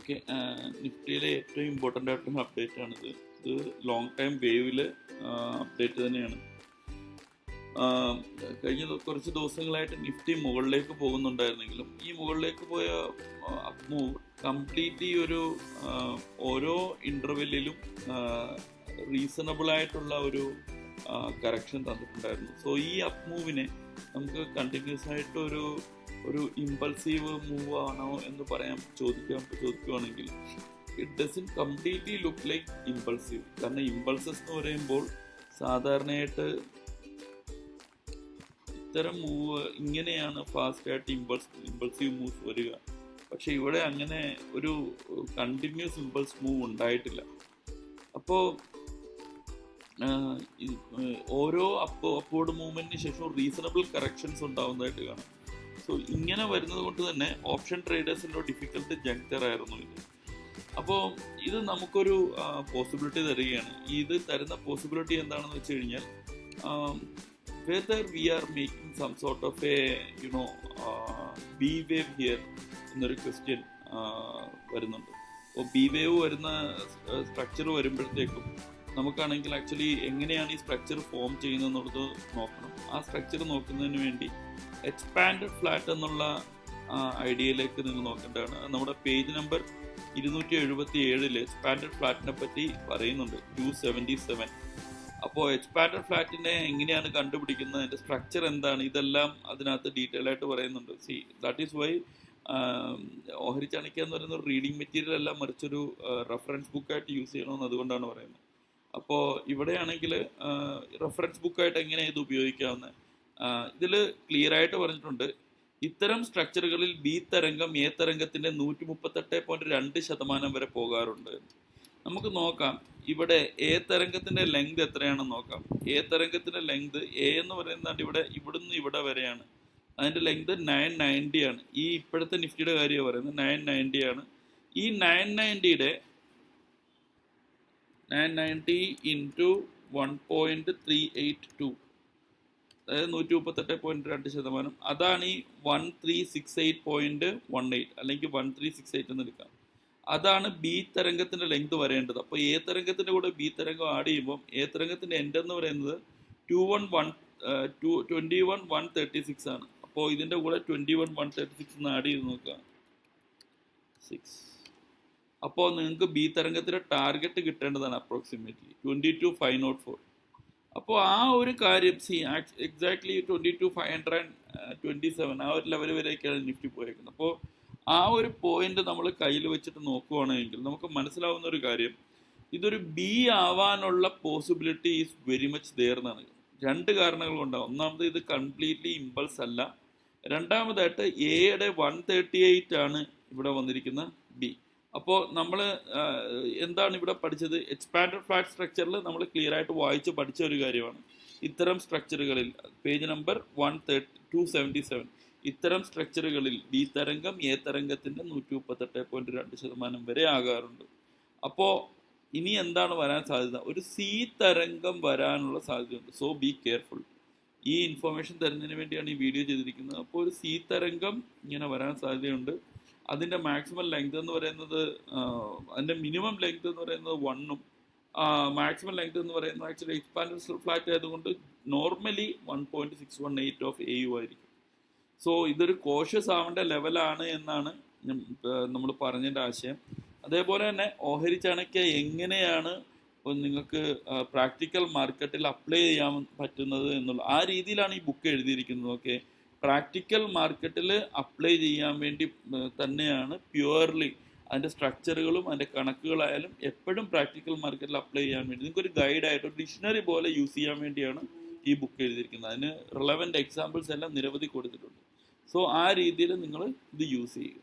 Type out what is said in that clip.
Okay നിഫ്റ്റിയിലെ ഏറ്റവും important ആയിട്ടുള്ള update ആണിത്. ഇത് ലോങ് ടൈം വേവിൽ അപ്ഡേറ്റ് തന്നെയാണ്. കഴിഞ്ഞ കുറച്ച് ദിവസങ്ങളായിട്ട് നിഫ്റ്റി മുകളിലേക്ക് പോകുന്നുണ്ടായിരുന്നെങ്കിലും ഈ മുകളിലേക്ക് പോയ മൂവ് കംപ്ലീറ്റ്ലി ഒരു ഓരോ ഇന്റർവെല്ലിലും റീസണബിൾ ആയിട്ടുള്ള ഒരു കറക്ഷൻ തന്നിട്ടുണ്ടായിരുന്നു. സോ ഈ അപ്പ് മൂവിനെ നമുക്ക് കണ്ടിന്യൂസ് ആയിട്ട് ഒരു ഒരു ഇമ്പൾസീവ് മൂവ് ആണോ എന്ന് പറയാൻ ചോദിക്കാൻ ചോദിക്കുവാണെങ്കിൽ it doesn't completely look like impulsive കാരണം ഇമ്പൾസസ് എന്ന് പറയുമ്പോൾ സാധാരണയായിട്ട് ഇത്തരം മൂവ് ഇങ്ങനെയാണ് ഫാസ്റ്റായിട്ട് ഇമ്പൾസ് ഇമ്പൾസീവ് മൂവ്സ് വരിക. പക്ഷെ ഇവിടെ അങ്ങനെ ഒരു കണ്ടിന്യൂസ് ഇമ്പൾസ് മൂവ് ഉണ്ടായിട്ടില്ല. അപ്പോൾ ഓരോ അപ്പോ അപ്പോർഡ് മൂവ്മെന്റിന് ശേഷം റീസണബിൾ കറക്ഷൻസ് ഉണ്ടാവുന്നതായിട്ട് കാണാം. സോ ഇങ്ങനെ വരുന്നത് കൊണ്ട് തന്നെ ഓപ്ഷൻ ട്രേഡേഴ്സിന്റെ ഡിഫിക്കൽട്ട് ജങ്ക്ചർ ആയിരുന്നു ഇത്. അപ്പോൾ ഇത് നമുക്കൊരു പോസിബിലിറ്റി തരികയാണ്. ഇത് തരുന്ന പോസിബിലിറ്റി എന്താണെന്ന് വെച്ച് കഴിഞ്ഞാൽ whether we are making some sort of a you know B wave here എന്നൊരു ക്വസ്റ്റ്യൻ വരുന്നുണ്ട്. അപ്പോൾ ബി വേവ് വരുന്ന സ്ട്രക്ചർ വരുമ്പോഴത്തേക്കും നമുക്കാണെങ്കിൽ ആക്ച്വലി എങ്ങനെയാണ് ഈ സ്ട്രക്ചർ ഫോം ചെയ്യുന്നതെന്നുള്ളത് നോക്കണം. ആ സ്ട്രക്ചർ നോക്കുന്നതിന് വേണ്ടി എക്സ്പാൻഡഡ് ഫ്ലാറ്റ് എന്നുള്ള ഐഡിയയിലേക്ക് നിങ്ങൾ നോക്കേണ്ടതാണ്. നമ്മുടെ പേജ് നമ്പർ ഇരുന്നൂറ്റി എഴുപത്തി ഏഴിൽ എക്സ്പാൻഡഡ് ഫ്ലാറ്റിനെ പറ്റി പറയുന്നുണ്ട്. ടു സെവന്റി സെവൻ അപ്പോൾ എക്സ്പാൻഡഡ് ഫ്ലാറ്റിനെ എങ്ങനെയാണ് കണ്ടുപിടിക്കുന്നത്? അതിന്റെ സ്ട്രക്ചർ എന്താണ്? ഇതെല്ലാം അതിനകത്ത് ഡീറ്റെയിൽ ആയിട്ട് പറയുന്നുണ്ട്. സി ദാറ്റ് ഈസ് വൈ ഓഹരി ചണിക്ക എന്ന് പറയുന്ന റീഡിംഗ് മെറ്റീരിയൽ എല്ലാം മറിച്ചൊരു റെഫറൻസ് ബുക്കായിട്ട് യൂസ് ചെയ്യണമെന്ന് അതുകൊണ്ടാണ് പറയുന്നത്. അപ്പോൾ ഇവിടെയാണെങ്കിൽ റെഫറൻസ് ബുക്കായിട്ട് എങ്ങനെ ഇത് ഉപയോഗിക്കാവുന്ന? ഇതിൽ ക്ലിയർ ആയിട്ട് പറഞ്ഞിട്ടുണ്ട്. ഇത്തരം സ്ട്രക്ചറുകളിൽ ബി തരംഗം എ തരംഗത്തിന്റെ നൂറ്റി മുപ്പത്തെട്ട് പോയിന്റ് രണ്ട് ശതമാനം വരെ പോകാറുണ്ട്. നമുക്ക് നോക്കാം. ഇവിടെ എ തരംഗത്തിന്റെ ലെങ്ത് എത്രയാണെന്ന് നോക്കാം. എ തരംഗത്തിന്റെ ലെങ്ത് എ എന്ന് പറയുന്നത് ഇവിടെ ഇവിടുന്ന് ഇവിടെ വരെയാണ്. അതിന്റെ ലെങ്ത് നയൻ നയന്റി ആണ്. ഈ ഇപ്പോഴത്തെ നിഫ്റ്റിയുടെ കാര്യമാണ് പറയുന്നത്. നയൻ നയന്റി ആണ്. ഈ nine നയന്റിയുടെ nine ninety into one point three eight two അതായത് നൂറ്റി മുപ്പത്തെട്ട് പോയിന്റ് രണ്ട് ശതമാനം. അതാണ് ഈ one three six eight point one eight അല്ലെങ്കിൽ വൺ ത്രീ സിക്സ് എയ്റ്റ് എന്ന് എടുക്കാം. അതാണ് ബി തരംഗത്തിന്റെ ലെങ്ത് വരേണ്ടത്. അപ്പോൾ എ തരംഗത്തിന്റെ കൂടെ ബി തരംഗം ആഡ് ചെയ്യുമ്പോൾ എ തരംഗത്തിന്റെ എൻഡ് എന്ന് പറയുന്നത് two one one two twenty one one thirty six ആണ്. അപ്പോൾ ഇതിന്റെ കൂടെ twenty one one thirty six എന്ന് ആഡ് ചെയ്ത് നോക്കുക സിക്സ് അപ്പോൾ നിങ്ങൾക്ക് ബി തരംഗത്തിന്റെ target കിട്ടേണ്ടതാണ് approximately twenty two five naught four അപ്പോൾ ആ ഒരു കാര്യം C exactly twenty two five hundred twenty seven ആ ഒരു ലെവൽ വരെയൊക്കെയാണ് നിഫ്റ്റി പോയേക്കുന്നത്. അപ്പോൾ ആ ഒരു പോയിന്റ് നമ്മൾ കയ്യിൽ വെച്ചിട്ട് നോക്കുകയാണെങ്കിൽ നമുക്ക് മനസ്സിലാവുന്ന ഒരു കാര്യം ഇതൊരു ബി ആവാനുള്ള possibility is very much there എന്നാണ്. രണ്ട് കാരണങ്ങൾ കൊണ്ടാണ്. ഒന്നാമത് ഇത് കംപ്ലീറ്റ്ലി ഇമ്പൾസ് അല്ല. രണ്ടാമതായിട്ട് എയുടെ വൺ തേർട്ടി എയ്റ്റ് ആണ് ഇവിടെ വന്നിരിക്കുന്ന ബി അപ്പോൾ നമ്മൾ എന്താണ് ഇവിടെ പഠിച്ചത്? എക്സ്പാൻഡഡ് ഫ്ലാറ്റ് സ്ട്രക്ചറിൽ നമ്മൾ ക്ലിയർ ആയിട്ട് വായിച്ച് പഠിച്ച ഒരു കാര്യമാണ്. ഇത്തരം സ്ട്രക്ചറുകളിൽ page number one thirty two seventy seven ഇത്തരം സ്ട്രക്ചറുകളിൽ ബി തരംഗം എ തരംഗത്തിന്റെ നൂറ്റി മുപ്പത്തെട്ട് രണ്ട് ശതമാനം വരെ ആകാറുണ്ട്. അപ്പോൾ ഇനി എന്താണ് വരാൻ സാധ്യത? ഒരു സി തരംഗം വരാനുള്ള സാധ്യതയുണ്ട്. സോ ബി കെയർഫുൾ ഈ ഇൻഫർമേഷൻ തരുന്നതിന് വേണ്ടിയാണ് ഈ വീഡിയോ ചെയ്തിരിക്കുന്നത്. അപ്പോൾ ഒരു സി തരംഗം ഇങ്ങനെ വരാൻ സാധ്യതയുണ്ട്. അതിന്റെ മാക്സിമം ലെങ്ത് എന്ന് പറയുന്നത് അതിന്റെ മിനിമം ലെങ്ത് എന്ന് പറയുന്നത് വണ്ണും മാക്സിമം ലെങ്ത് എന്ന് പറയുന്നത് ആക്ച്വലി എക്സ്പാൻഡ് ഫ്ലാറ്റ് ആയതുകൊണ്ട് normally one point six one eight of A you ആയിരിക്കും. സോ ഇതൊരു കോഷ്യസ് ആവേണ്ട ലെവലാണ് എന്നാണ് നമ്മൾ പറഞ്ഞതിന്റെ ആശയം. അതേപോലെ തന്നെ ഓഹരി ചാണക്യ എങ്ങനെയാണ് നിങ്ങൾക്ക് പ്രാക്ടിക്കൽ മാർക്കറ്റിൽ അപ്ലൈ ചെയ്യാൻ പറ്റുന്നത് എന്നുള്ള ആ രീതിയിലാണ് ഈ ബുക്ക് എഴുതിയിരിക്കുന്നത് ഓക്കെ പ്രാക്ടിക്കൽ മാർക്കറ്റിൽ അപ്ലൈ ചെയ്യാൻ വേണ്ടി തന്നെയാണ് പ്യുവർലി അതിന്റെ സ്ട്രക്ചറുകളും അതിന്റെ കണക്കുകളായാലും എപ്പോഴും പ്രാക്ടിക്കൽ മാർക്കറ്റിൽ അപ്ലൈ ചെയ്യാൻ വേണ്ടി. നിങ്ങൾക്ക് ഒരു ഗൈഡായിട്ട് ഒരു ഡിക്ഷണറി പോലെ യൂസ് ചെയ്യാൻ വേണ്ടിയാണ് ഈ ബുക്ക് എഴുതിയിരിക്കുന്നത്. അതിന് റിലവന്റ് എക്സാമ്പിൾസ് എല്ലാം നിരവധി കൊടുത്തിട്ടുണ്ട്. സോ ആ രീതിയിൽ നിങ്ങൾ ഇത് യൂസ് ചെയ്യുക.